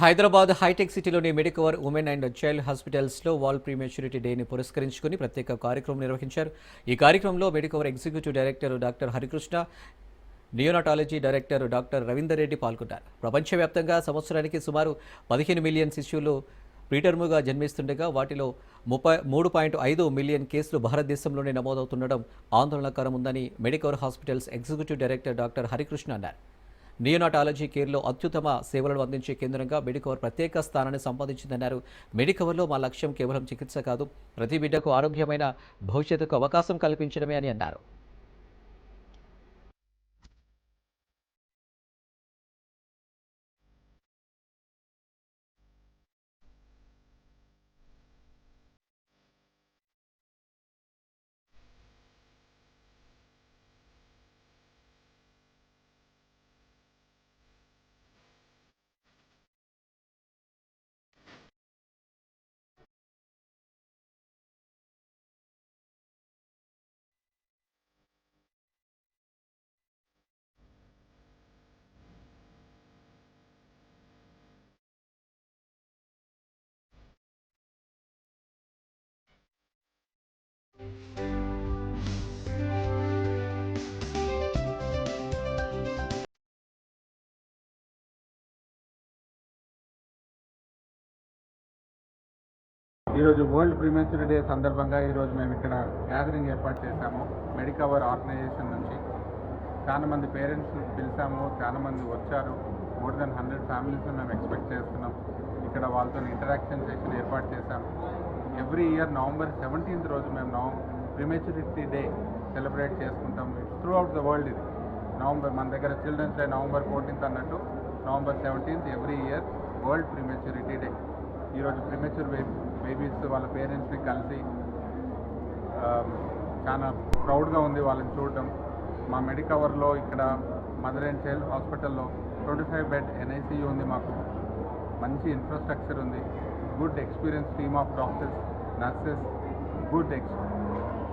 Hyderabad hitech సిటీలోని Medicover women and child హాస్పిటల్స్లో world prematurity డేని పురస్కరించుకుని ప్రత్యేక కార్యక్రమం నిర్వహించారు ఈ కార్యక్రమంలో Medicover executive director doctor Harikrishna neonatology director doctor Ravinder Reddy పాల్గొన్నారు ప్రపంచవ్యాప్తంగా సంవత్సరానికి సుమారు పదిహేను మిలియన్ శిష్యులు ప్రీటర్ముగా జన్మిస్తుండగా వాటిలో ముప్పై మూడు పాయింట్ ఐదు మిలియన్ కేసులు భారతదేశంలోనే నమోదవుతుండడం ఆందోళనకరం ఉందని Medicover hospitals executive director doctor Harikrishna అన్నారు నియోనాటాలజీ కేర్లో అత్యుత్తమ సేవలను అందించే కేంద్రంగా మెడికవర్ ప్రత్యేక స్థానాన్ని సంపాదించిందన్నారు మెడికవర్లో మా లక్ష్యం కేవలం చికిత్స కాదు ప్రతి బిడ్డకు ఆరోగ్యమైన భవిష్యత్తుకు అవకాశం కల్పించడమే అని అన్నారు ఈరోజు వరల్డ్ ప్రిమెన్సరీ డే సందర్భంగా ఈరోజు మేము ఇక్కడ గ్యాదరింగ్ ఏర్పాటు చేశాము మెడికవర్ ఆర్గనైజేషన్ నుంచి చాలామంది పేరెంట్స్ పిలిచాము చాలామంది వచ్చారు మోర్ దెన్ హండ్రెడ్ ఫ్యామిలీస్ మేము ఎక్స్పెక్ట్ చేస్తున్నాం ఇక్కడ వాళ్ళతో ఇంటరాక్షన్ సెషన్ ఏర్పాటు చేశాము ఎవ్రీ ఇయర్ నవంబర్ సెవెంటీన్త్ రోజు మేము నవ ప్రిమెచ్యూరిటీ డే సెలబ్రేట్ చేసుకుంటాం త్రూ అవుట్ ద వరల్డ్ ఇది నవంబర్ మన దగ్గర చిల్డ్రన్స్ డే నవంబర్ ఫోర్టీన్త్ అన్నట్టు November seventeenth every year world prematurity day ఈరోజు ప్రిమెచ్యూర్ బేబీస్ వాళ్ళ పేరెంట్స్ని కలిసి um, చాలా ప్రౌడ్గా ఉంది వాళ్ళని చూడటం మా మెడికవర్లో ఇక్కడ మదర్ అండ్ చైల్డ్ హాస్పిటల్లో ట్వంటీ ఫైవ్ బెడ్ ఎన్ఐసియు ఉంది మాకు మంచి ఇన్ఫ్రాస్ట్రక్చర్ ఉంది good experience team of doctors nurses good ex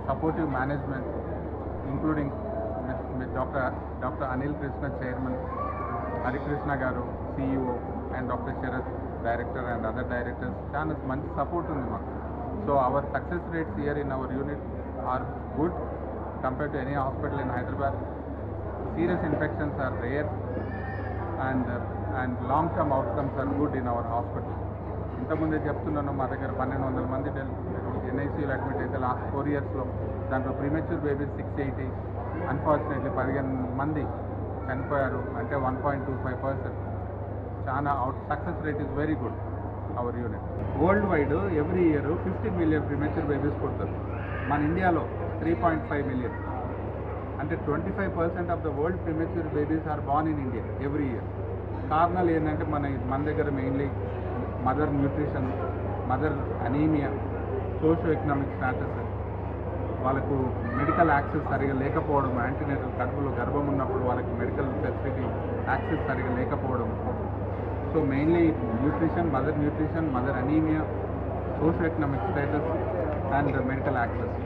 supportive management including doctor doctor Anil Krishna chairman Harikrishna garu CEO and doctor Sharath director and other directors చాలా మంచి support ఉంది మాకు so our success rates year in our unit are good compare to any hospital in Hyderabad serious infections are rare and and long term outcomes are good in our hospital ఇంతకుముందే చెప్తున్నాను మా దగ్గర పన్నెండు వందల మంది ఎన్ఐసీలు అడ్మిట్ అయితే last four ఇయర్స్లో దాంట్లో premature babies six eighty unfortunately పదిహేను మంది చనిపోయారు అంటే one point two five percent చాలా out success rate is very good our unit worldwide every year fifteen million premature babies పుడతారు మన ఇండియాలో త్రీ పాయింట్ ఫైవ్ మిలియన్ అంటే twenty five percent of the world premature babies are born in India every year కారణాలు ఏంటంటే మన మన దగ్గర mainly mother nutrition mother anaemia socio economic status వాళ్ళకు మెడికల్ యాక్సెస్ సరిగా లేకపోవడం యాంటీనేటల్ కడుపులో గర్భం ఉన్నప్పుడు వాళ్ళకి మెడికల్ ఫెసిలిటీ యాక్సెస్ సరిగా లేకపోవడం So mainly nutrition, mother anemia, socioeconomic status and medical access.